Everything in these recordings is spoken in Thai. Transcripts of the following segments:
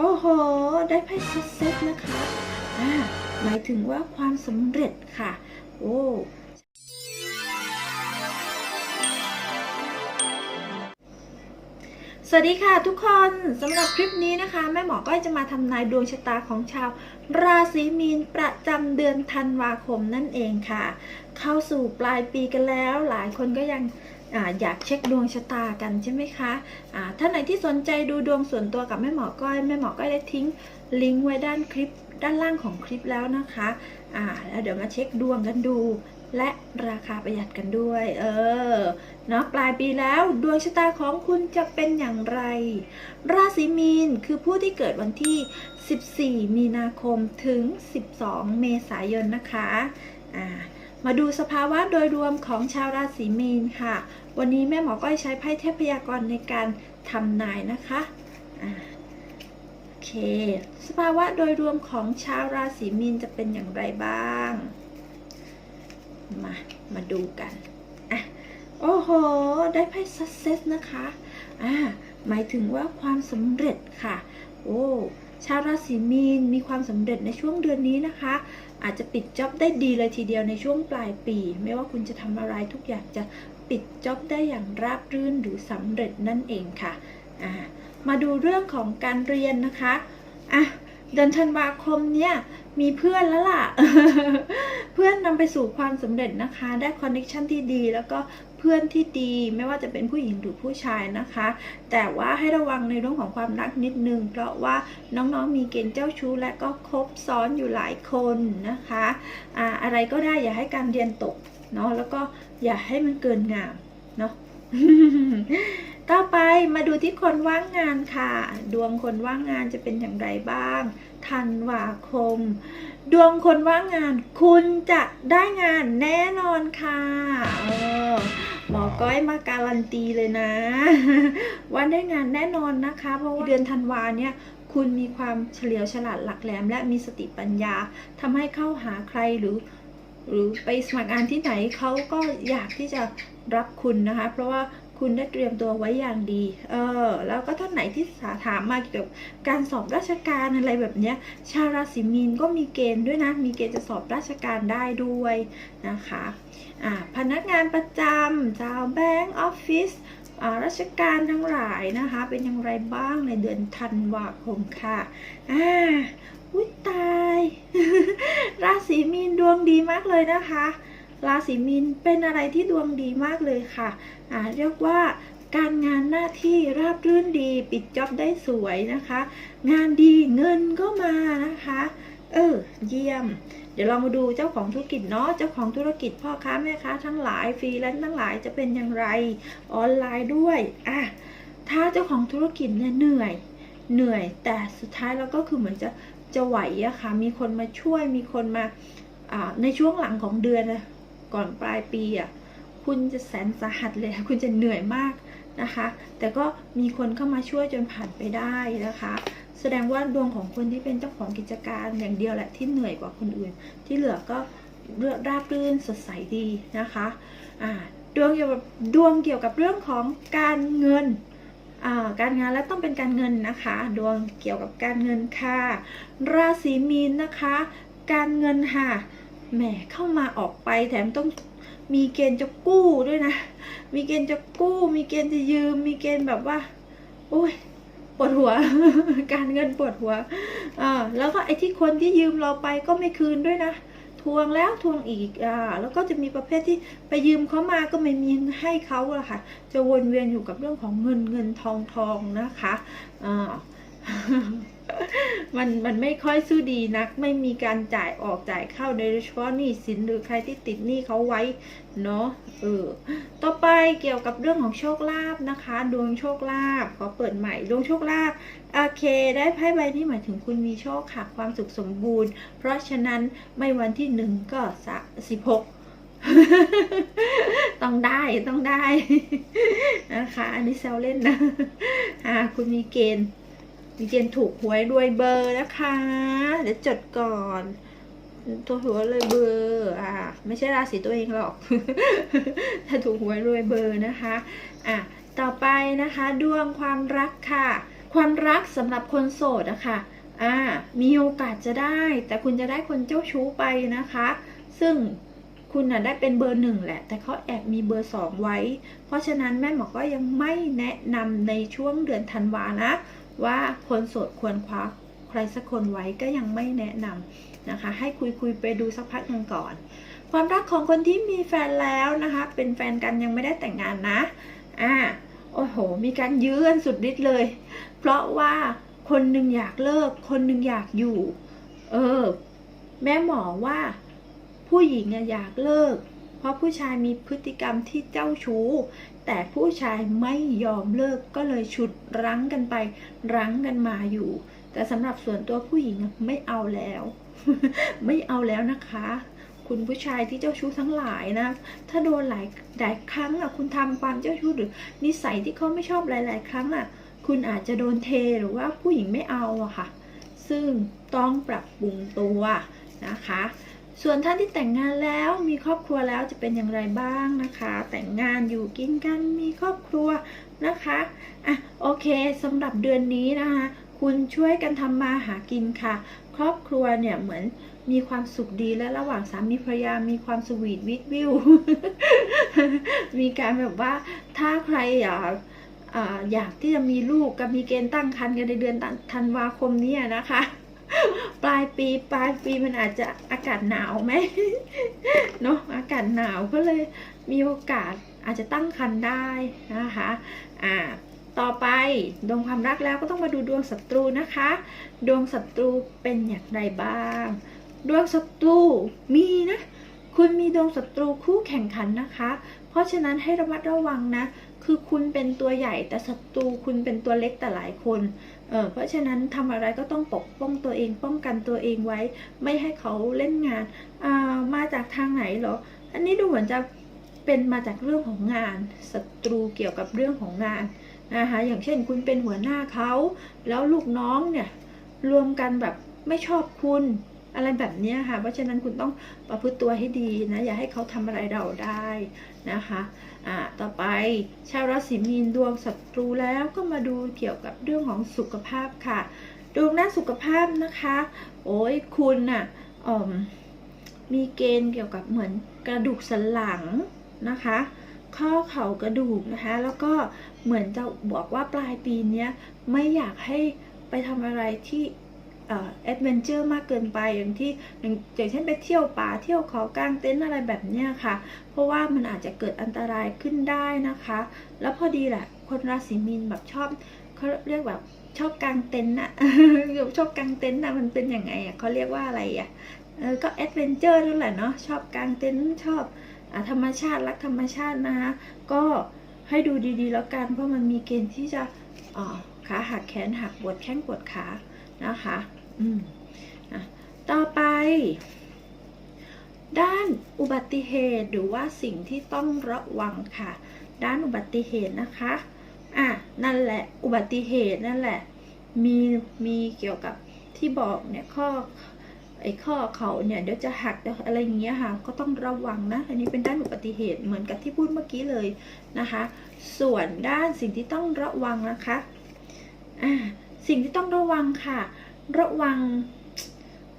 โอ้โห ได้ไพ่ซัสเซตนะคะอ่าหมายถึงว่าความสำเร็จค่ะ โอ้สวัสดีค่ะทุกคนสำหรับคลิปนี้นะคะ แม่หมอก็จะมาทำนายดวงชะตาของชาว ราศีมีนประจำเดือนธันวาคมนั่นเองค่ะ เข้าสู่ปลายปีกันแล้ว หลายคนก็ยัง อยากเช็คดวงชะตากันใช่ไหมคะะท่านไหนที่สนใจดูดวงส่วนตัวกับแม่หมอก้อยแม่หมอก้อยได้ทิ้งลิงก์ไว้ด้านคลิปด้านล่างของคลิปแล้วนะคะอ่าแล้วเดี๋ยวมาเช็คดวงกันดู และราคาประหยัดกันด้วย เออเนาะปลายปีแล้วดวงชะตาของคุณจะเป็นอย่างไร ราศีมีนคือผู้ที่เกิดวันที่ 14 มีนาคมถึง 12 เมษายนนะคะอ่า มาดูสภาวะโดยรวมของชาวราศีมีนค่ะ วันนี้แม่หมอก็ใช้ไพ่เทพยากรณ์ในการทำนายนะคะโอเค สภาวะโดยรวมของชาวราศีมีนจะเป็นอย่างไรบ้าง มา มาดูกันอะโอ้โห ได้ไพ่ success นะคะอ่าหมายถึงว่าความสำเร็จค่ะ โอ้ชาวราศีมีนมีความสำเร็จในช่วงเดือนนี้นะคะ อาจจะปิดจ็อบได้ดีเลยทีเดียวในช่วงปลายปี ไม่ว่าคุณจะทำอะไรทุกอย่างจะปิดจ็อบได้อย่างราบรื่นหรือสำเร็จนั่นเองค่ะะมาดูเรื่องของการเรียนนะคะอะเดือนธันวาคมเนี่ยมีเพื่อนแล้วล่ะ เพื่อนนำไปสู่ความสำเร็จนะคะ ได้คอนเนคชันที่ดี แล้วก็ เพื่อนที่ดีไม่ว่าจะเป็นผู้หญิงหรือผู้ชายนะคะ แต่ว่าให้ระวังในเรื่องของความรักนิดนึง เพราะว่าน้องๆมีเกณฑ์เจ้าชู้และก็คบซ้อนอยู่หลายคนนะคะอ่าอะไรก็ได้อย่าให้การเรียนตกเนาะแล้วก็อย่าให้มันเกินงามเนาะต่อไปมาดูที่คนว่างงานค่ะ ดวงคนว่างงานจะเป็นอย่างไรบ้าง ธันวาคม ดวงคนว่างงานคุณจะได้งานแน่นอนค่ะเออหมอก้อยมาการันตีเลยนะ ว่าได้งานแน่นอนนะคะ เพราะว่าเดือนธันวาเนี่ยคุณมีความเฉลียวฉลาดหลักแหลม และมีสติปัญญาทำให้เข้าหาใครหรือ หรือไปสมัครงานที่ไหนเขาก็อยากที่จะรับคุณนะคะ เพราะว่า คุณได้เตรียมตัวไว้อย่างดี เออ แล้วก็ท่านไหนที่สาถามมาเกี่ยวกับการสอบราชการอะไรแบบเนี้ย ชาวราศีมีนก็มีเกณฑ์ด้วยนะ มีเกณฑ์จะสอบราชการได้ด้วยนะคะ อ่า พนักงานประจำชาวแบงก์ออฟฟิศราชการทั้งหลายนะคะ เป็นอย่างไรบ้างในเดือนธันวาคมค่ะ อ่าอุ้ยตาย ราศีมีนดวงดีมากเลยนะคะ ราศีมีนเป็นอะไรที่ดวงดีมากเลยค่ะอ่าเรียกว่าการงานหน้าที่ราบรื่นดีปิดจ็อบได้สวยนะคะ งานดีเงินก็มานะคะ เออ เยี่ยม เดี๋ยวเรามาดูเจ้าของธุรกิจเนาะเจ้าของธุรกิจพ่อค้าแม่ค้าทั้งหลายฟรีแลนซ์ทั้งหลายจะเป็นอย่างไรออนไลน์ด้วยอะถ้าเจ้าของธุรกิจเนี่ยเหนื่อยเหนื่อย แต่สุดท้ายแล้วก็คือเหมือนจะจะไหวอะค่ะมีคนมาช่วยมีคนมาอ่าในช่วงหลังของเดือนนะ ก่อนปลายปีอะคุณจะแสนสาหัสเลยคุณจะเหนื่อยมากนะคะ แต่ก็มีคนเข้ามาช่วยจนผ่านไปได้นะคะ แสดงว่าดวงของคนที่เป็นเจ้าของกิจการอย่างเดียวแหละที่เหนื่อยกว่าคนอื่น ที่เหลือก็เรือราบรื่นสดใสดีนะคะอ่าดวงเกี่ยวกับดวงเกี่ยวกับเรื่องของการเงินอ่าการงานและต้องเป็นการเงินนะคะ ดวงเกี่ยวกับการเงินค่ะ ราศีมีนนะคะ การเงินค่ะ แหมเข้ามาออกไปแถมต้องมีเกณฑ์จะกู้ด้วยนะ มีเกณฑ์จะกู้ มีเกณฑ์จะยืม มีเกณฑ์แบบว่าโอ้ยปวดหัว การเงินปวดหัวอ่าแล้วก็ไอ้ที่คนที่ยืมเราไปก็ไม่คืนด้วยนะทวงแล้วทวงอีกอ่าแล้วก็จะมีประเภทที่ไปยืมเขามาก็ไม่มีให้เขาอะค่ะ จะวนเวียนอยู่กับเรื่องของเงินเงินทองทองนะคะอ่า มันมันไม่ค่อยสู้ดีนัก ไม่มีการจ่ายออกจ่ายเข้าโดยเฉพาะหนี้สินหรือใครที่ติดหนี้เขาไว้เนาะเออต่อไปเกี่ยวกับเรื่องของโชคลาภนะคะ ดวงโชคลาภขอเปิดใหม่ดวงโชคลาภโอเค ได้ไพ่ใบนี้หมายถึงคุณมีโชคค่ะความสุขสมบูรณ์ เพราะฉะนั้นไม่วันที่หนึ่งก็สิบหกต้องได้ต้องได้นะคะ อันนี้แซวเล่นนะ อ่า คุณมีเกณฑ์ มีเกณฑ์ถูกหวยรวยเบอร์นะคะ เดี๋ยวจดก่อน ตัวหัวเลยเบอร์อ่าไม่ใช่ราศีตัวเองหรอก ถ้าถูกหวยรวยเบอร์นะคะอะต่อไปนะคะดวงความรักค่ะ ความรักสำหรับคนโสดอะค่ะอ่ามีโอกาสจะได้ แต่คุณจะได้คนเจ้าชู้ไปนะคะ ซึ่ง คุณน่ะได้เป็นเบอร์หนึ่งแหละ แต่เขาแอบมีเบอร์สองไว้ เพราะฉะนั้นแม่หมอก็ยังไม่แนะนำในช่วงเดือนธันวานะ ว่าคนโสดควรคว้าใครสักคนไว้ก็ยังไม่แนะนำนะคะ ให้คุยคุยไปดูสักพักหนึ่งก่อน ความรักของคนที่มีแฟนแล้วนะคะ เป็นแฟนกันยังไม่ได้แต่งงานนะอ่าโอ้โห มีการยื้อกันสุดฤทธิ์เลย เพราะว่าคนหนึ่งอยากเลิก คนหนึ่งอยากอยู่ เออ แม่หมอว่า ผู้หญิงอยากเลิก เพราะผู้ชายมีพฤติกรรมที่เจ้าชู้ แต่ผู้ชายไม่ยอมเลิกก็เลยฉุดรั้งกันไป รั้งกันมาอยู่ แต่สำหรับส่วนตัวผู้หญิงไม่เอาแล้ว ไม่เอาแล้วนะคะ คุณผู้ชายที่เจ้าชู้ทั้งหลายนะ ถ้าโดนหลายหลายครั้งอะคุณทำความเจ้าชู้หรือนิสัยที่เขาไม่ชอบหลาย ๆ ครั้งอะ คุณอาจจะโดนเทหรือว่าผู้หญิงไม่เอาอะค่ะ ซึ่งต้องปรับปรุงตัวนะคะ ส่วนท่านที่แต่งงานแล้วมีครอบครัวแล้วจะเป็นอย่างไรบ้างนะคะ แต่งงานอยู่กินกันมีครอบครัวนะคะอะโอเคสำหรับเดือนนี้นะคะ คุณช่วยกันทำมาหากินค่ะ ครอบครัวเนี่ยเหมือนมีความสุขดีและระหว่างสามีภรรยามีความสวีทวิทวิว มีการแบบว่าถ้าใครอยากออยากที่จะมีลูกกับมีเกณฑ์ตั้งครรภ์กันในเดือนธันวาคมนี้นะคะ ปลายปีปลายปีมันอาจจะอากาศหนาวไหมเนาะอากาศหนาวก็เลยมีโอกาสอาจจะตั้งครรภ์ได้นะคะอ่าต่อไปดวงความรักแล้วก็ต้องมาดูดวงศัตรูนะคะ ดวงศัตรูเป็นอย่างไรบ้าง ดวงศัตรูมีนะ คุณมีดวงศัตรูคู่แข่งขันนะคะ เพราะฉะนั้นให้ระมัดระวังนะ คือคุณเป็นตัวใหญ่แต่ศัตรูคุณเป็นตัวเล็กแต่หลายคนเออเพราะฉะนั้นทำอะไรก็ต้องปกป้องตัวเอง ป้องกันตัวเองไว้ ไม่ให้เขาเล่นงานอ่ามาจากทางไหนเหรอ อันนี้ดูเหมือนจะเป็นมาจากเรื่องของงานศัตรูเกี่ยวกับเรื่องของงานนะคะอย่างเช่นคุณเป็นหัวหน้าเขา แล้วลูกน้องเนี่ยรวมกันแบบไม่ชอบคุณ อะไรแบบนี้ค่ะ เพราะฉะนั้นคุณต้องประพฤติตัวให้ดีนะ อย่าให้เขาทำอะไรเราได้นะคะอ่าต่อไปชาวราศีมีนดวงศัตรูแล้วก็มาดูเกี่ยวกับเรื่องของสุขภาพค่ะ ดวงด้านสุขภาพนะคะ โอ้ยคุณน่ะอ่อมมีเกณฑ์เกี่ยวกับเหมือนกระดูกสันหลังนะคะข้อเข่ากระดูกนะคะ แล้วก็เหมือนจะบอกว่าปลายปีนี้ไม่อยากให้ไปทำอะไรที่ แอดเวนเจอร์มากเกินไปอย่างที่อย่างอย่างเช่นไปเที่ยวป่าเที่ยวเขากางเต็นท์อะไรแบบเนี้ยค่ะ เพราะว่ามันอาจจะเกิดอันตรายขึ้นได้นะคะ แล้วพอดีแหละคนราศีมีนแบบชอบเขาเรียกแบบชอบกางเต็นท์อะชอบกางเต็นท์อะมันเป็นยังไงอะเขาเรียกว่าอะไรอะเออก็แอดเวนเจอร์นั่นแหละเนาะชอบกางเต็นท์ชอบอธรรมชาติรักธรรมชาตินะคะก็ให้ดูดีๆ แล้วกันเพราะมันมีเกณฑ์ที่จะขาหักแขนหักปวดแข้งปวดขานะคะ ต่อไป ด้านอุบัติเหตุหรือว่าสิ่งที่ต้องระวังค่ะ ด้านอุบัติเหตุนะคะอะนั่นแหละอุบัติเหตุนั่นแหละ มีมีเกี่ยวกับที่บอกเนี่ยข้อไอ้ข้อเขาเนี่ยเดี๋ยวจะหักเดี๋ยวอะไรอย่างเงี้ยค่ะ ก็ต้องระวังนะ อันนี้เป็นด้านอุบัติเหตุเหมือนกับที่พูดเมื่อกี้เลยนะคะ ส่วนด้านสิ่งที่ต้องระวังนะคะอ่าสิ่งที่ต้องระวังค่ะ ระวัง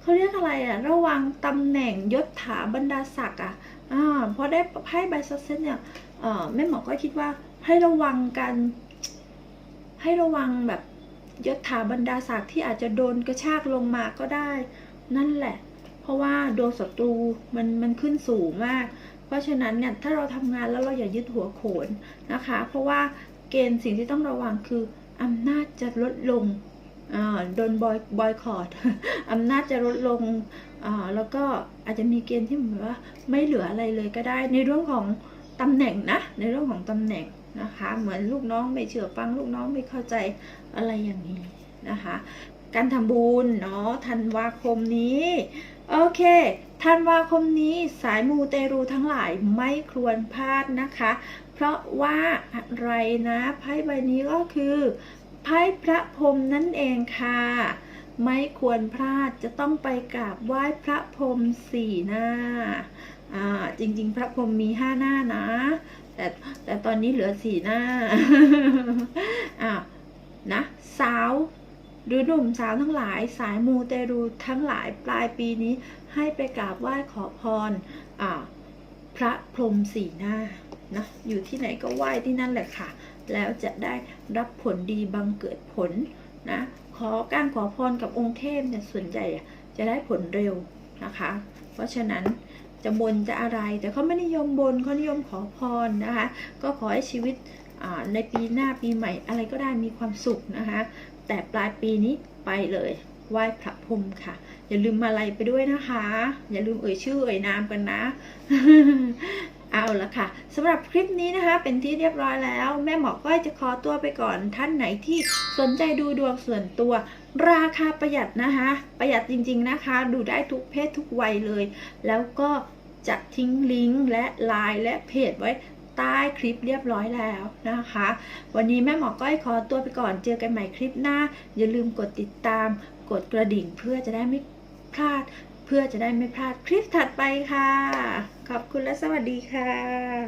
เขาเรียกอะไรอะระวังตำแหน่งยศถาบรรดาศักดิ์อะอ่าพอได้ไพ่ใบซัสเซนเนี่ยเออแม่หมอก็คิดว่าให้ระวังกัน ให้ระวังแบบยศถาบรรดาศักดิ์ที่อาจจะโดนกระชากลงมาก็ได้ นั่นแหละ เพราะว่าดวงศัตรูมันมันขึ้นสูงมาก เพราะฉะนั้นเนี่ยถ้าเราทำงานแล้วเราอย่ายึดหัวโขนนะคะ เพราะว่าเกณฑ์สิ่งที่ต้องระวังคืออำนาจจะลดลง โดนบอยบอยคอรดอำนาจจะลดลงแล้วก็อาจจะมีเกณฑ์ที่เหมือนว่าไม่เหลืออะไรเลยก็ได้ ในเรื่องของตำแหน่งนะ ในเรื่องของตำแหน่งนะคะ เหมือนลูกน้องไม่เชื่อฟังลูกน้องไม่เข้าใจอะไรอย่างนี้นะคะ การทำบุญเนาะธันวาคมนี้โอเคธันวาคมนี้สายมูเตรูทั้งหลายไม่ควรพลาดนะคะ เพราะว่าอะไรนะไพ่ใบนี้ก็คือ ไพ่พระพรหมนั่นเองค่ะ ไม่ควรพลาดจะต้องไปกราบไหว้พระพรหมสี่หน้าอ่าจริง ๆ พระพรหมมีห้าหน้านะ แต่แต่ตอนนี้เหลือสี่หน้าอ่านะสาวหรือหนุ่มสาวทั้งหลายสายมูเตรูทั้งหลายปลายปีนี้ให้ไปกราบไหว้ขอพรอ่าพระพรหมสี่หน้านะอยู่ที่ไหนก็ไหว้ที่นั่นแหละค่ะ แล้วจะได้รับผลดีบังเกิดผลนะขอการขอพรกับองค์เทพเนี่ยส่วนใหญ่จะได้ผลเร็วนะคะ เพราะฉะนั้นจะบนจะอะไรแต่เขาไม่นิยมบนเขานิยมขอพรนะคะ ก็ขอให้ชีวิตในปีหน้าปีใหม่อะไรก็ได้มีความสุขนะคะ แต่ปลายปีนี้ไปเลยไหว้พระพรหมค่ะ อย่าลืมมาลัยไปด้วยนะคะ อย่าลืมเอ่ยชื่อเอ่ยนามกันนะ เอาละค่ะสำหรับคลิปนี้นะคะ เป็นที่เรียบร้อยแล้ว แม่หมอก้อยจะขอตัวไปก่อนท่านไหนที่สนใจดูดวงส่วนตัว ราคาประหยัดนะคะ ประหยัดจริง ๆนะคะ ดูได้ทุกเพศทุกวัยเลย แล้วก็จะทิ้งลิงก์และไลน์และเพจไว้ใต้คลิปเรียบร้อยแล้วนะคะ วันนี้แม่หมอก้อยขอตัวไปก่อนเจอกันใหม่คลิปหน้า อย่าลืมกดติดตาม กดกระดิ่งเพื่อจะได้ไม่พลาด เพื่อจะได้ไม่พลาดคลิปถัดไปค่ะ ขอบคุณและสวัสดีค่ะ